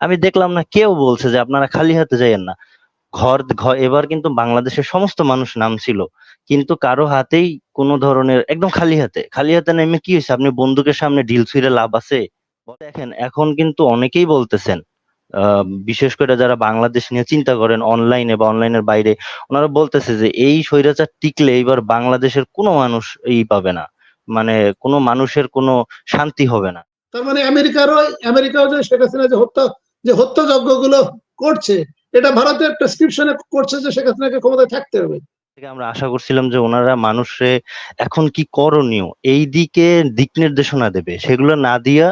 আমি দেখলাম না কেউ বলছে যে আপনারা খালি হাতে যাইয়েন না। ঘর ঘর এবার কিন্তু বাংলাদেশের সমস্ত মানুষ নামছিল কিন্তু কারও হাতেই কোনো ধরনের, একদম খালি হাতে। খালি হাতে নেমে কি হয়েছে? আপনি বন্দুকের সামনে ঢিল ছুঁড়ে লাভ আছে? দেখেন, এখন কিন্তু অনেকেই বলতেছেন বিশেষ করে যারা বাংলাদেশ নিয়ে চিন্তা করেন অনলাইনে বা অনলাইনের বাইরে, ওনারা বলতেছে যে এই স্বৈরাচার টিকলে এবার বাংলাদেশের কোনো মানুষ এই পাবে না। মানে কোনো মানুষের কোনো শান্তি হবে না। তার মানে আমেরিকারও, আমেরিকাও যে শেখ হাসিনা যে হত্যা যে হত্যাযজ্ঞগুলো করছে এটা ভারতের প্রেসক্রিপশনে করছে যে শেখ হাসিনাকে ক্ষমতায় থাকতে হবে। আমরা আশা করছিলাম যে ওনারা মানুষে এখন কি করণীয় এই দিকে দিক নির্দেশনা দেবে সেগুলো না দিয়া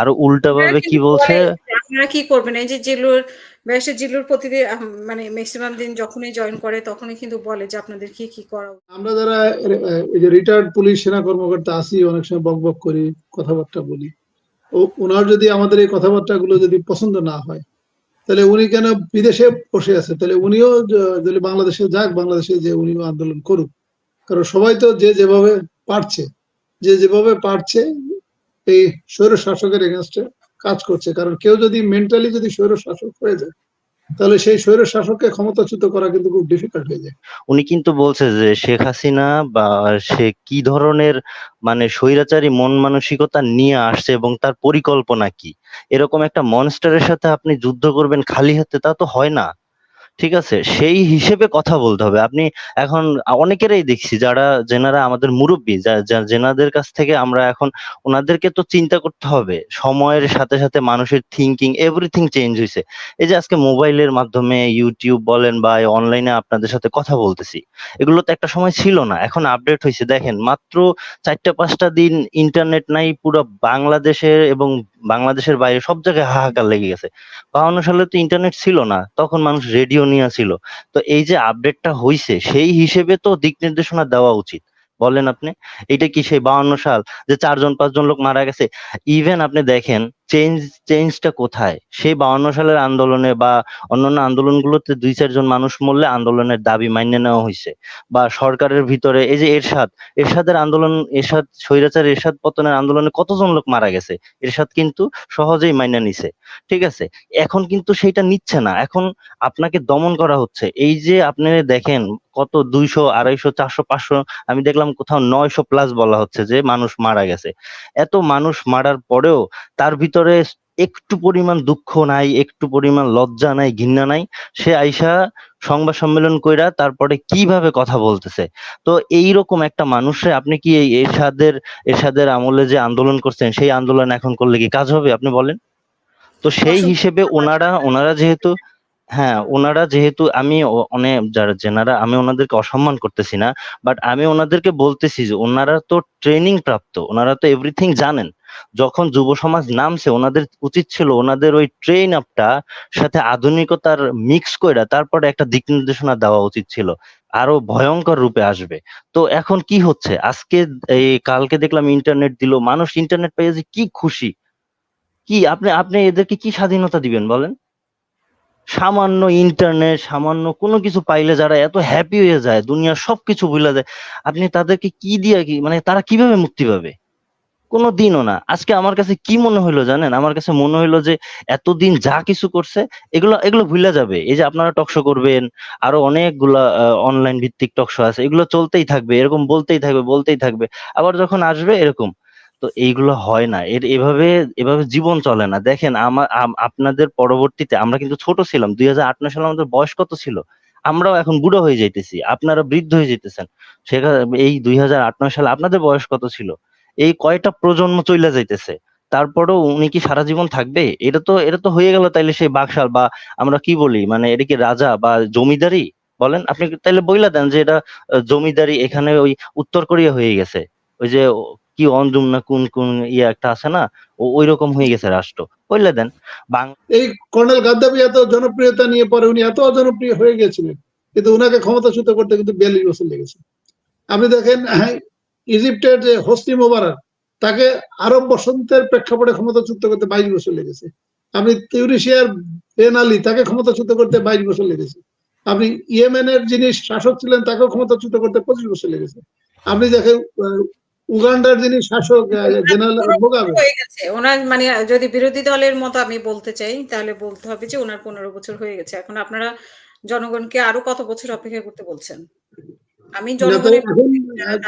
আরও উল্টাভাবে কি বলছে? আপনারা কি করবেন? এই যে জেলুর ব্যাসের জেলুর প্রতিদিন মানে ম্যাক্সিমাম দিন যখনই জয়েন করে তখনই কিন্তু বলে যে আপনাদের কি কি করা আমরা যারা এই যে রিটায়ার্ড পুলিশ সেনা কর্মকর্তা আসি অনেক সময় বক বক করি কথাবার্তা বলি। ওনার যদি আমাদের এই কথাবার্তাগুলো যদি পছন্দ না হয়, তাহলে উনি কেন বিদেশে বসে আছে? তাহলে উনিও যদি বাংলাদেশে যাক, বাংলাদেশে যে উনিও আন্দোলন করুক। কারণ সবাই তো যে যেভাবে পারছে, যে যেভাবে পারছে, এই স্বৈর শাসকের এগেনস্টে কাজ করছে। কারণ কেউ যদি মেন্টালি যদি স্বৈর শাসক হয়ে যায় তাহলে সেই স্বৈর শাসককে ক্ষমতাচ্যুত করা কিন্তু খুব ডিফিকাল্ট হয়ে যায়। উনি কিন্তু বলছে যে শেখ হাসিনা বা সে কি ধরনের মানে স্বৈরাচারী মন মানসিকতা নিয়ে আসছে এবং তার পরিকল্পনা কি? এরকম একটা মনস্টারের সাথে আপনি যুদ্ধ করবেন খালি হাতে তা তো হয় না। ঠিক আছে? সেই হিসেবে কথা বলতে হবে। আপনি এখন অনেকেরই দেখছি যারা, যেনারা আমাদের মুরব্বী যেনাদের কাছ থেকে আমরা এখন ওনাদেরকে তো চিন্তা করতে হবে। সময়ের সাথে সাথে মানুষের থিঙ্কিং এভরিথিং চেঞ্জ হয়েছে এই যে আজকে মোবাইলের মাধ্যমে ইউটিউব বলেন বা অনলাইনে আপনাদের সাথে কথা বলতেছি, এগুলো তো একটা সময় ছিল না, এখন আপডেট হয়েছে দেখেন, মাত্র চারটা, পাঁচটা দিন ইন্টারনেট নাই, পুরো বাংলাদেশের এবং বাংলাদেশের বাইরে সব জায়গায় হাহাকার লেগে গেছে। বাহান্ন সালে তো ইন্টারনেট ছিল না, তখন মানুষ রেডিও নিয়ে ছিল। তো এই যে আপডেটটা হইছে, সেই হিসেবে তো দিক নির্দেশনা দেওয়া উচিত। বলেন আপনি এটা কি সেই বাউন্ন সাল যে চারজন, পাঁচজন লোক মারা গেছে? ইভেন আপনি দেখেন চেঞ্জ চেঞ্জটা কোথায়? সেই বাউন্ন সালের আন্দোলনে বা অন্যান্য আন্দোলনগুলোতে দুই চারজন মানুষ মরলে আন্দোলনের দাবি মান্য নেওয়া হয়েছে বা সরকারের ভিতরে এই যে এরশাদ, এরশাদের আন্দোলন, এরশাদ, স্বৈরাচার এরশাদ পতনের আন্দোলনে কতজন লোক মারা গেছে? এরশাদ কিন্তু সহজেই মাইনা নিছে। ঠিক আছে? এখন কিন্তু সেইটা নিচ্ছে না। এখন আপনাকে দমন করা হচ্ছে। এই যে আপনি দেখেন কত দুইশো, আড়াইশো, চারশো, পাঁচশো, আমি দেখলাম কোথাও নয়শো প্লাস বলা হচ্ছে যে মানুষ মারা গেছে। এত মানুষ মারার পরেও তার ভিতরে একটু পরিমাণ দুঃখ নাই একটু পরিমাণ লজ্জা নাই ঘৃণা নাই। সে আইসা সংবাদ সম্মেলন কইরা তারপরে কীভাবে কথা বলতেছে? তো এইরকম একটা মানুষে আপনি কি এই এরশাদের এরশাদের আমলে যে আন্দোলন করছেন সেই আন্দোলন এখন করলে কি কাজ হবে আপনি বলেন? তো সেই হিসেবে ওনারা ওনারা যেহেতু হ্যাঁ ওনারা যেহেতু আমি অনেক যারা যেনারা আমি ওনাদেরকে অসম্মান করতেছি না বাট আমি ওনাদেরকে বলতেছি যে ওনারা তো ট্রেনিং প্রাপ্ত ওনারা তো এভরিথিং জানেন। যখন যুব সমাজ নামছে, ওনাদের উচিত ছিল ওনাদের ওই ট্রেন আপটা সাথে আধুনিকতার মিক্স করে তারপরে একটা দিক নির্দেশনা দেওয়া উচিত ছিল। আরও ভয়ঙ্কর রূপে আসবে। তো এখন কি হচ্ছে? আজকে এই কালকে দেখলাম ইন্টারনেট দিল। মানুষ ইন্টারনেট পেয়ে যে কি খুশি? কি, আপনি আপনি এদেরকে কি স্বাধীনতা দিবেন বলেন? সামান্য ইন্টারনেট সামান্য কোনো কিছু পাইলে যারা এত হ্যাপি হয়ে যায়, দুনিয়ার সবকিছু ভুলে যায়, আপনি তাদেরকে কি দিয়ে কি মানে তারা কীভাবে মুক্তি পাবে? কোনো দিনও না। আজকে আমার কাছে কি মনে হইল জানেন? আমার কাছে মনে হইল যে এতদিন যা কিছু করছে, এগুলো এগুলো ভুলে যাবে। এই যে আপনারা টকশো করবেন, আরও অনেকগুলা অনলাইন ভিত্তিক টকশো আছে, এগুলো চলতেই থাকবে, এরকম বলতেই থাকবে বলতেই থাকবে। আবার যখন আসবে এরকম, তো এইগুলো হয় না। এর, এভাবে এভাবে জীবন চলে না। দেখেন আমার আপনাদের পরবর্তীতে, আমরা কিন্তু ছোট ছিলাম, দুই হাজার আট সালে আমাদের বয়স কত ছিল? আমরাও এখন বুড়ো হয়ে যাইতেছি, আপনারা বৃদ্ধ হয়ে যেতেছেন সেখানে, এই দুই হাজার আট সালে আপনাদের বয়স কত ছিল? এই কয়টা প্রজন্ম চইলা যাইতেছে? তারপরেও উনি কি সারা জীবন থাকবে? এটা তো এটা তো হয়ে গেল তাইলে সেই বাকশাল বা আমরা কি বলি? মানে এটা কি রাজা বা জমিদারি? বলেন, আপনি তাইলে বইলা দেন যে এটা জমিদারি এখানে ওই উত্তর কোরিয়া হয়ে গেছে। ওই যে কি অঞ্জুম না কোন কোন ইয়ে একটা আছে না? ওই রকম হয়ে গেছে রাষ্ট্র। বইলা দেন। এই কর্নেল গাদ্দাফি এত জনপ্রিয়তা নিয়ে পরে উনি এত অজনপ্রিয় হয়ে গেছিলেন, কিন্তু উনাকে ক্ষমতাচ্যুত করতে কিন্তু বিয়াল্লিশ বছর লেগেছে। আপনি দেখেন ইজিপ্টের যে হোসনি মোবারক তাকে আরব বসন্তের প্রেক্ষাপটে ক্ষমতাচ্যুত করতে বাইশ বছর লেগেছে। আপনি তিউরিশিয়ার বেন আলী তাকে ক্ষমতাচ্যুত করতে বাইশ বছর লেগেছে। আপনি ইয়েমেনের যিনি শাসক ছিলেন তাকেও ক্ষমতাচ্যুত করতে পঁচিশ বছর লেগেছে। আপনি দেখেন উগান্ডার যিনি শাসক জেনারেল মুগাবে হয়ে গেছে। ওনার মানে যদি বিরোধী দলের মতো আমি বলতে চাই তাহলে বলতে হবে যে ওনার পনেরো বছর হয়ে গেছে। এখন আপনারা জনগণকে আরও কত বছর অপেক্ষা করতে বলছেন? আমি জনগণের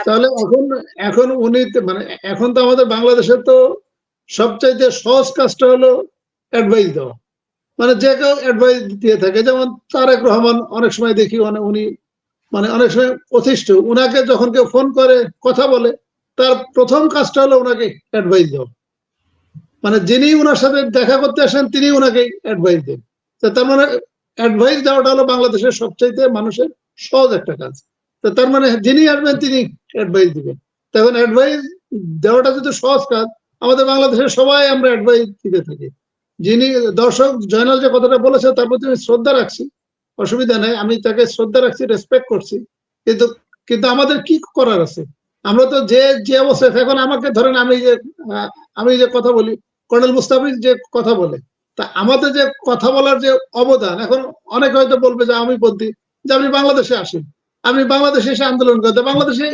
তাহলে এখন এখন উনি মানে এখন তো আমাদের বাংলাদেশের তো সবচাইতে সহজ কাজটা হলো অ্যাডভাইস দেওয়া। মানে যে কেউ অ্যাডভাইস দিয়ে থাকে যেমন তারেক রহমান অনেক সময় দেখি মানে উনি মানে অনেক সময় অতিষ্ঠ। উনাকে যখন কেউ ফোন করে কথা বলে তার প্রথম কাজটা হলো ওনাকে অ্যাডভাইস দেওয়া। মানে যিনি ওনার সাথে দেখা করতে আসেন তিনি ওনাকে অ্যাডভাইস দেন। তো তার মানে অ্যাডভাইস দেওয়াটা হলো বাংলাদেশের সবচাইতে মানুষের সহজ একটা কাজ। তো তার মানে যিনি আসবেন তিনি অ্যাডভাইস দিবেন। তখন অ্যাডভাইস দেওয়াটা যদি সহজ কাজ, আমাদের বাংলাদেশের সবাই আমরা অ্যাডভাইস দিতে থাকি। যিনি দর্শক জয়নাল যে কথাটা বলেছে, তার প্রতি আমি শ্রদ্ধা রাখছি, অসুবিধা নাই, আমি তাকে শ্রদ্ধা রাখছি রেসপেক্ট করছি। কিন্তু কিন্তু আমাদের কি করার আছে? আমরা তো যে যে অবস্থায় এখন আমাকে ধরেন আমি যে আমি যে কথা বলি, কর্নেল মুস্তাফিজ যে কথা বলে, তা আমাদের যে কথা বলার যে অবদান, এখন অনেকে হয়তো বলবে যে আমি বলতি, যে আপনি বাংলাদেশে আসেন। আপনি বাংলাদেশে এসে আন্দোলন করতে বাংলাদেশে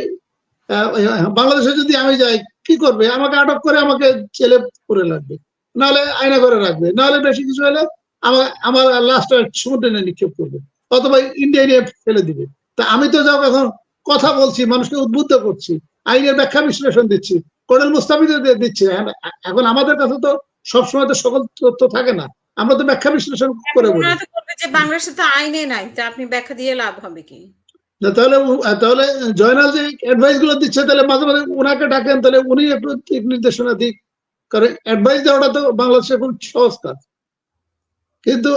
বাংলাদেশে যদি আমি যাই কি করবে? আমাকে আটক করে আমাকে জেলে করে লাগবে। নাহলে আয়না করে রাখবে। নাহলে বেশি কিছু হলে আমার আমার লাস্টটা সমুদ্রে নিক্ষেপ করবে। অথবা ইন্ডিয়া নিয়ে ফেলে দিবে। তা আমি তো যাও এখন কথা বলছি মানুষকে উদ্বুদ্ধ করছি আইনের ব্যাখ্যা বিশ্লেষণ দিচ্ছি কর্নেল মুস্তাফিজ দিচ্ছে। এখন- আমাদের কাছে তো সবসময় তো সকল তথ্য থাকে না। আমরা তো ব্যাখ্যা বিশ্লেষণ করে বলি। বাংলাদেশে তো আইনে নাই তা আপনি ব্যাখ্যা দিয়ে লাভ হবে কি? তাহলে তাহলে জয়নাল যে অ্যাডভাইসগুলো দিচ্ছে, তাহলে মাঝে মাঝে ওনাকে ডাকেন, তাহলে উনি একটু নির্দেশনা দিক। কারণ অ্যাডভাইস দেওয়াটা তো বাংলাদেশে খুব সহজ কাজ। কিন্তু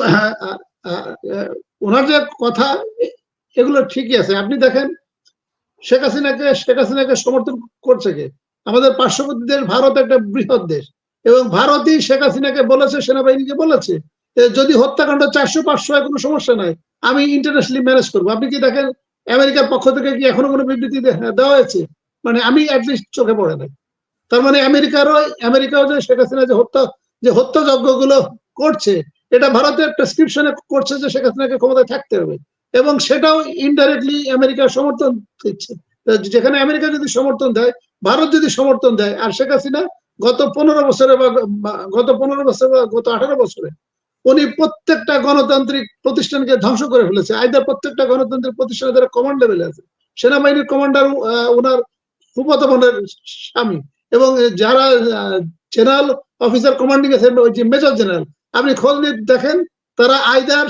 ওনার যে কথা এগুলো ঠিকই আছে। আপনি দেখেন, শেখ হাসিনাকে শেখ হাসিনাকে সমর্থন করছে কে? আমাদের পার্শ্ববর্তী দেশ ভারত একটা বৃহৎ দেশ। এবং ভারতই শেখ হাসিনাকে বলেছে, সেনাবাহিনীকে বলেছে যদি হত্যাকাণ্ড চারশো পাঁচশো হয়, কোনো সমস্যা নাই। আমি ইন্টারন্যাশনালি ম্যানেজ করব। আপনি কি দেখেন আমেরিকার পক্ষ থেকে কি এখনও কোনো বিবৃতি দেওয়া হয়েছে? মানে আমি অ্যাটলিস্ট চোখে পড়ে নাই। তার মানে আমেরিকারও, আমেরিকাও যে শেখ হাসিনা যে হত্যা, যে হত্যাযজ্ঞগুলো করছে, এটা ভারতের প্রেসক্রিপশনে করছে যে শেখ হাসিনাকে ক্ষমতায় থাকতে হবে। এবং সেটাও ইনডাইরেক্টলি আমেরিকার সমর্থন দিচ্ছে। যেখানে আমেরিকা যদি সমর্থন দেয়, ভারত যদি সমর্থন দেয়, আর শেখ হাসিনা গত পনেরো বছরে বা গত পনেরো বছরে বা গত আঠারো বছরে উনি প্রত্যেকটা গণতান্ত্রিক প্রতিষ্ঠানকে ধ্বংস করে ফেলেছে। আইদার প্রত্যেকটা গণতান্ত্রিক প্রতিষ্ঠানে যারা কমান্ড লেভেলে আছে। সেনাবাহিনীর কমান্ডার ওনার বোনের স্বামী এবং যারা জেনারেল অফিসার কমান্ডিং আছেন ওই যে মেজর জেনারেল আপনি খোঁজ নিয়ে দেখেন, তারা আইদার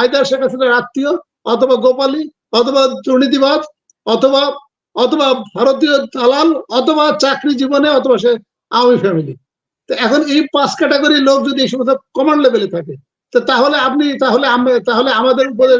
আইদার শেখ হাসিনার আত্মীয় অথবা গোপালী, অথবা দুর্নীতিবাদ অথবা অথবা ভারতীয় দালাল, অথবা চাকরি জীবনে, অথবা সে আওয়ামী ফ্যামিলি তো এখন এই পাঁচ ক্যাটাগরি লোক যদি এই সমস্ত কমান্ড লেভেলে থাকে, তো তাহলে আপনি, তাহলে তাহলে আমাদের উপরে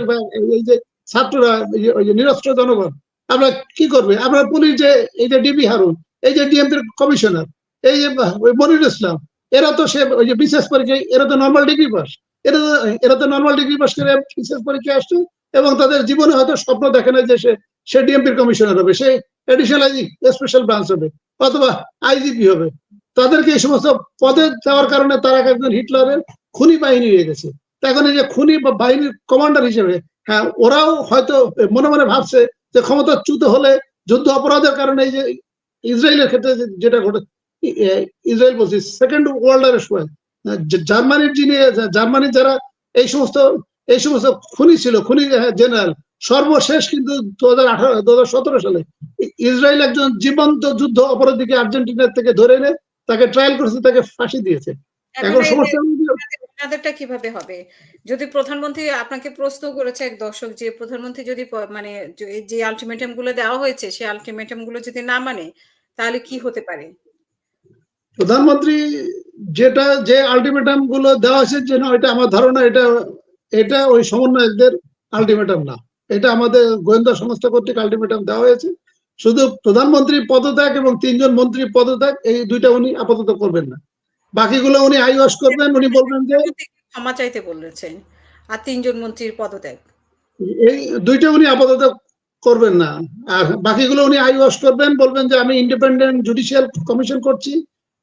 এই যে ছাত্ররা ওই যে নিরস্ত্র জনগণ, আমরা কি করবে? আমরা পুলিশ যে, এই যে ডিবি হারুন, এই যে ডিএমপির কমিশনার এই যে ওই মনিরুল ইসলাম, এরা তো সে, ওই যে বিশেষ পরীক্ষায় এরা তো নর্মাল ডিগ্রি পাস, এরা এরা তো নর্মাল ডিগ্রি পাস করে বিশেষ পরীক্ষায় আসছে এবং তাদের জীবনে হয়তো স্বপ্ন দেখে না যে সে সে ডিএমপির কমিশনার হবে, সে এডিশনাল স্পেশাল ব্রাঞ্চ হবে, অথবা আইজিপি হবে। তাদেরকে এই সমস্ত পদে দেওয়ার কারণে তারা একজন হিটলারের খুনি বাহিনী হয়ে গেছে। এখন এই যে খুনি বা বাহিনীর কমান্ডার হিসেবে হ্যাঁ ওরাও হয়তো মনে মনে ভাবছে যে ক্ষমতাচ্যুত হলে যুদ্ধ অপরাধের কারণে এই যে ইসরায়েলের ক্ষেত্রে যেটা ঘটে ইসরায়েল বলছি সেকেন্ড ওয়ার্ল্ড এর সময় জ- জার্মানির যিনি জার্মানির যারা এই সমস্ত এই সমস্ত খুনি ছিল, খুনি জেনারেল, সর্বশেষ কিন্তু দু হাজার আঠারো, দু হাজার সতেরো সালে ইসরায়েল একজন জীবন্ত যুদ্ধ অপরাধীকে আর্জেন্টিনার থেকে ধরে এনে তাকে ট্রায়াল করেছে তাকে ফাঁসি দিয়েছে। এখন সমস্যা আপনাদেরটা কীভাবে হবে? যদি প্রধানমন্ত্রী আপনাকে প্রশ্ন করেছে এক দর্শক যে প্রধানমন্ত্রী যদি মানে যে- যে আলটিমেটামগুলো দেওয়া হয়েছে সেই আলটিমেটামগুলো যদি না মানে তাহলে কি হতে পারে? প্রধানমন্ত্রী যেটা যে আলটিমেটামগুলো দেওয়া হয়েছে যে না এটা আমার ধারণা এটা এটা ওই সমন্বয়কদের আলটিমেটাম না। এটা আমাদের গোয়েন্দা সংস্থা কর্তৃক আলটিমেটাম দেওয়া হয়েছে। শুধু প্রধানমন্ত্রী পদত্যাগ এবং তিনজন মন্ত্রী পদত্যাগ এই দুইটা উনি আপাতত করবেন না। বাকিগুলো উনি আইওয়াস করবেন উনি বলবেন যে ক্ষমা চাইতে বলেছেন আর তিনজন মন্ত্রীর পদত্যাগ। এই দুইটা উনি আপাতত করবেন না। আর বাকিগুলো উনি আইওয়াস করবেন বলবেন যে আমি ইন্ডিপেন্ডেন্ট জুডিশিয়াল কমিশন করছি।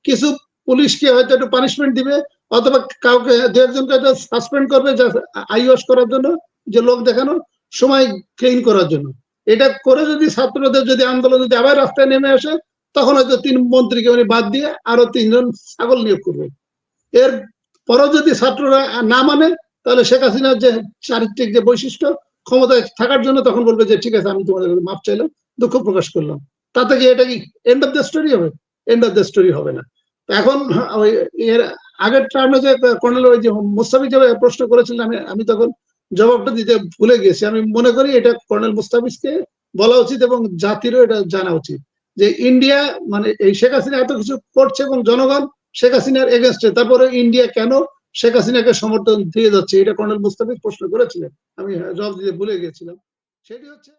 কিছু পুলিশকে হয়তো একটু পানিশমেন্ট দিবে অথবা কাউকে দু একজনকে হয়তো সাসপেন্ড করবে আইওয়াস করার জন্য যে লোক দেখানো সময় ক্লিন করার জন্য। এটা করে যদি ছাত্রদের যদি আন্দোলন যদি আবার রাস্তায় নেমে আসে, তখন হয়তো তিন মন্ত্রীকে উনি বাদ দিয়ে আরও তিনজন ছাগল নিয়োগ করবে। এর পরও যদি ছাত্ররা না মানে তাহলে শেখ হাসিনার যে চারিত্রিক যে বৈশিষ্ট্য, ক্ষমতায় থাকার জন্য তখন বলবে যে, ঠিক আছে, আমি তোমাদের মাপ চাইলাম, দুঃখ প্রকাশ করলাম। তাতে কি এটা কি এন্ড অফ দ্য স্টোরি হবে? এন্ড অফ দ্য স্টোরি হবে না। এখন ওই এর আগের টার্মে যে কর্নেল ওই যে মুস্তাফি যে প্রশ্ন করেছিলেন, আমি আমি তখন জবাবটা দিতে ভুলে গেছি। আমি মনে করি এটা কর্নেল মুস্তাফিজকে বলা উচিত এবং জাতিরও এটা জানা উচিত যে ইন্ডিয়া মানে এই শেখ হাসিনা এত কিছু করছে এবং জনগণ শেখ হাসিনার এগেনস্টে তারপরে ইন্ডিয়া কেন শেখ হাসিনাকে সমর্থন দিয়ে যাচ্ছে? এটা কর্নেল মুস্তাফিজ প্রশ্ন করেছিলেন। আমি জবাব দিতে ভুলে গেছিলাম। সেটি হচ্ছে